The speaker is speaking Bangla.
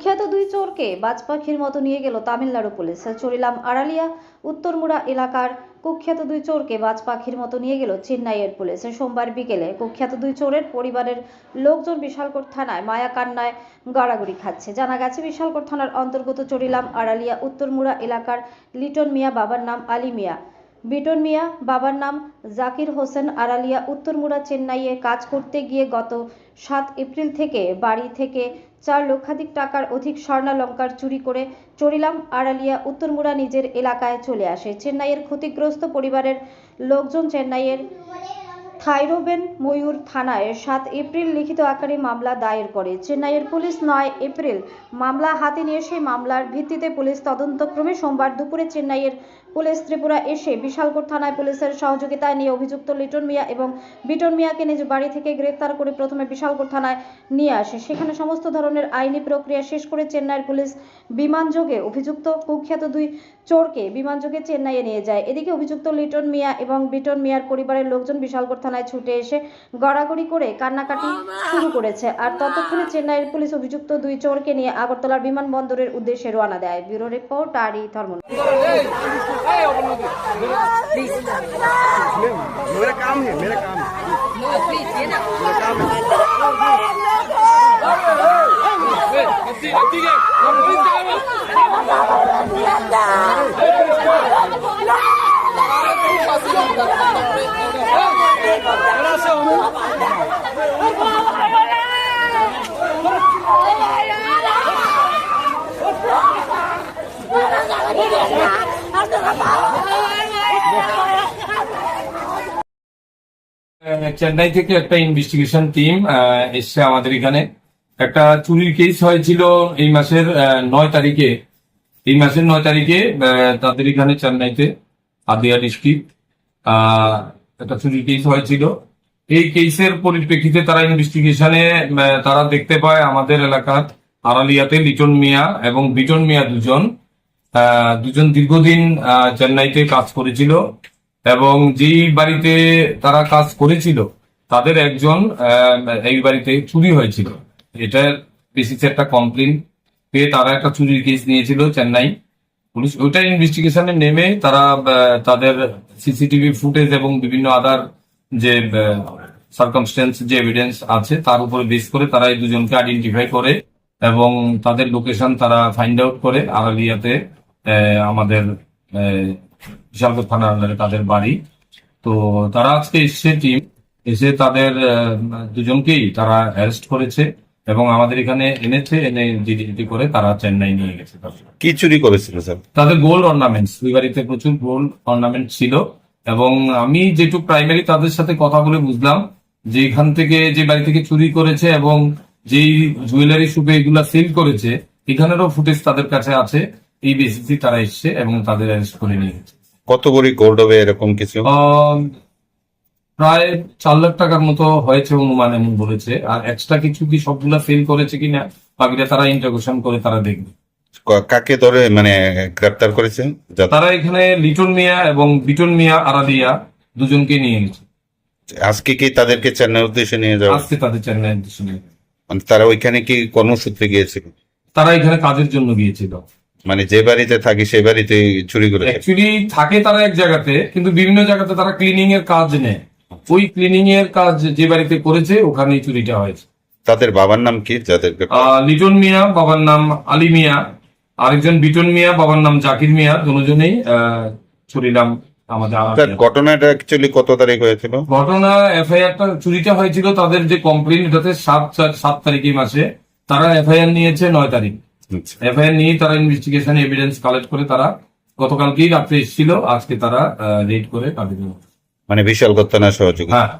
কুখ্যাত দুই চোরকে বাজ পাখির মতো নিয়ে গেল তামিলনাড়ু পুলিশ। চরিলাম আড়ালিয়া, উত্তরমুড়া এলাকার কুখ্যাত দুই চোরকে বাজ পাখির মতো নিয়ে গেল চেন্নাইয়ের পুলিশ। সোমবার বিকেলে কুখ্যাত দুই চোরের পরিবারের লোকজন বিশালকোট থানায় মায়াকান্নায় গড়াগড়ি খাচ্ছে। জানা গেছে, বিশালকোট থানার অন্তর্গত চরিলাম আড়ালিয়া, উত্তরমুড়া এলাকার লিটন মিয়া বাবার নাম আলী মিয়া। বিটন মিয়া, বাবার নাম জাকির হোসেন আড়ালিয়া, উত্তরমুড়া চেন্নাইয়ে কাজ করতে গিয়ে গত সাত এপ্রিল থেকে বাড়ি থেকে চার লক্ষাধিক টাকার অধিক স্বর্ণালঙ্কার চুরি করে চরিলাম, আড়ালিয়া, উত্তরমুড়া নিজের এলাকায় চলে আসে। চেন্নাইয়ের ক্ষতিগ্রস্ত পরিবারের লোকজন চেন্নাইয়ের থাইরোবেন ময়ূর থানায় সাত এপ্রিল লিখিত আকারে মামলা দায়ের করে। চেন্নাইয়ের পুলিশ নয় এপ্রিল মামলা হাতে নিয়ে সেই মামলার ভিত্তিতে পুলিশ তদন্তক্রমে সোমবার দুপুরে চেন্নাইয়ের পুলিশ ত্রিপুরা এসে বিশালকোট থানায় পুলিশের সহযোগিতায় নিয়ে অভিযুক্ত লিটন মিয়া এবং বিটন মিয়াকে নিজ বাড়ি থেকে গ্রেফতার করে প্রথমে বিশালকোট থানায় নিয়ে আসে। সেখানে সমস্ত ধরনের আইনি প্রক্রিয়া শেষ করে চেন্নাইয়ের পুলিশ বিমানযোগে অভিযুক্ত কুখ্যাত দুই চোরকে বিমানযোগে চেন্নাইয়ে নিয়ে যায়। এদিকে অভিযুক্ত লিটন মিয়া এবং বিটন মিয়ার পরিবারের লোকজন বিশালকোট থানায় ছুটে এসে গড়াগড়ি করে কান্নাকাটি শুরু করেছে। আর ততক্ষণে চেন্নাইয়ের পুলিশ অভিযুক্ত দুই চোরকে নিয়ে আগরতলার বিমানবন্দরের উদ্দেশ্যে রওনা দেয়। ব্যুরো রিপোর্ট, আর ধর্ম मेरा काम है मेरा काम है আহ, চেন্নাই থেকে একটা ইনভেস্টিগেশন টিম এসছে আমাদের এখানে। একটা চুরির কেস হয়েছিল এই মাসের নয় তারিখে। এই মাসের নয় তারিখে তাদের এখানে চেন্নাইতে আদিয়া ডিস্ট্রিক্ট একটা চুরির কেস হয়েছিল। এই কেসের পরিপ্রেক্ষিতে তারা ইনভেস্টিগেশনে তারা দেখতে পায় আমাদের এলাকার আড়ালিয়াতে লিটন মিয়া এবং বিটন মিয়া দুজন দুজন দীর্ঘদিন চেন্নাইতে কাজ করেছিল এবং যেই বাড়িতে তারা কাজ করেছিল তাদের একজন এই বাড়িতে চুরি হয়েছিল। এটার বেসিসে একটা কমপ্লেন পেয়ে তারা একটা চুরির কেস নিয়েছিল চেন্নাই পুলিশ। ওইটা ইনভেস্টিগেশনে নেমে তারা তাদের সিসিটিভি ফুটেজ এবং বিভিন্ন আদার যে সার্কামস্টেন্স যে এভিডেন্স আছে তার উপরে বেস করে তারা এই দুজনকে আইডেন্টিফাই করে এবং তাদের লোকেশন তারা ফাইন্ড আউট করে আড়ালিয়াতে আহ, আমাদের বিশালগড় থানার তাদের বাড়ি। তো তারা আজকে এসছে টিম এসে তাদের দুজনকেই তারা অ্যারেস্ট করেছে এবং আমাদের এখানে এনেছে এনে জিডি করে তারা চেন্নাই নিয়ে গেছে কি চুরি করেছিল স্যার? তাদের গোল্ড অর্নামেন্টস ওই বাড়িতে প্রচুর গোল্ড অর্নামেন্ট ছিল এবং আমি যেটুকু প্রাইমারি তাদের সাথে কথা বলে বুঝলাম যে এখান থেকে যে বাড়ি থেকে চুরি করেছে এবং যেই জুয়েলারি সুপে এগুলা সেল করেছে এখানেরও ফুটেজ তাদের কাছে আছে। এই বেসিসে তারা এসছে এবং তাদের অ্যারেস্ট করে নিয়ে গেছে। কত ভরি গোল্ড হবে এরকম কিছু? প্রায় চার লাখ টাকার মতো হয়েছে অনুমান এমন বলেছে। আর এক্সট্রা কিছু কি সবগুলা সেল করেছে কিনা বাকিটা তারা ইন্টারোগেশন করে তারা দেখবে। কাকে ধরে মানে গ্রেপ্তার করেছেন তারা এখানে লিটন মিয়া এবং বিটন মিয়া আরাদিয়া দুজনকে নিয়ে গেছে। আজকে কি তাদেরকে চেন্নাই উদ্দেশ্যে নিয়ে যাওয়া? আজকে তাদের চেন্নাই উদ্দেশ্যে নিয়ে। মানে তারা ওইখানে কি কর্মসূত্রে গিয়েছিল? তারা এখানে কাজের জন্য গিয়েছিল। মানে যে বাড়িতে থাকি সেই বাড়িতে চুরি করেছে অ্যাকচুয়ালি থাকে তারা এক জায়গাতে কিন্তু বিভিন্ন জায়গাতে তারা ক্লিনিং এর কাজ নেয়। ওই ক্লিনিং এর কাজ যে বাড়িতে করেছে ওখানেই চুরিটা হয়েছে। তাদের বাবার নাম কি? যাদের লিটন মিয়া বাবার নাম আলী মিয়া। আরেকজন বিটন মিয়া বাবার নাম জাকির মিয়া দুজনেই চুরিলাম আমাদের ঘটনাটা অ্যাকচুয়ালি কত তারিখ হয়েছিল? ঘটনা এফআইআরটা চুরিটা হয়েছিল তাদের যে কমপ্লেন এটাতে সাত সাত তারিখে মাসে। তারা এফআইআর নিয়েছে নয় তারিখ। এফআইআর নিয়ে তারা ইনভেস্টিগেশন এভিডেন্স কালেক্ট করে তারা গতকালকেই রাত্রে এসেছিল আজকে তারা রেড করে তাদের মানে বিশাল ঘটনা সহযোগী। হ্যাঁ।